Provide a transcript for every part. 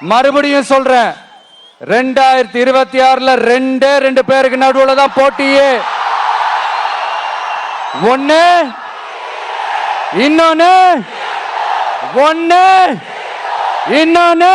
மறுபடியும் சொல்றேன். ரெண்டாயிரத்தி இருபத்தி ஆறுல ரெண்டே ரெண்டு பேருக்கு நடுவுல தான் போட்டியே. ஒன்னு இன்னொன்னு ஒன்னு இன்னொன்னு.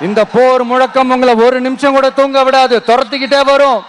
இந்த போர் முழக்கம் உங்களை ஒரு நிமிஷம் கூட தூங்க விடாது. துரத்திக்கிட்டே வரும்.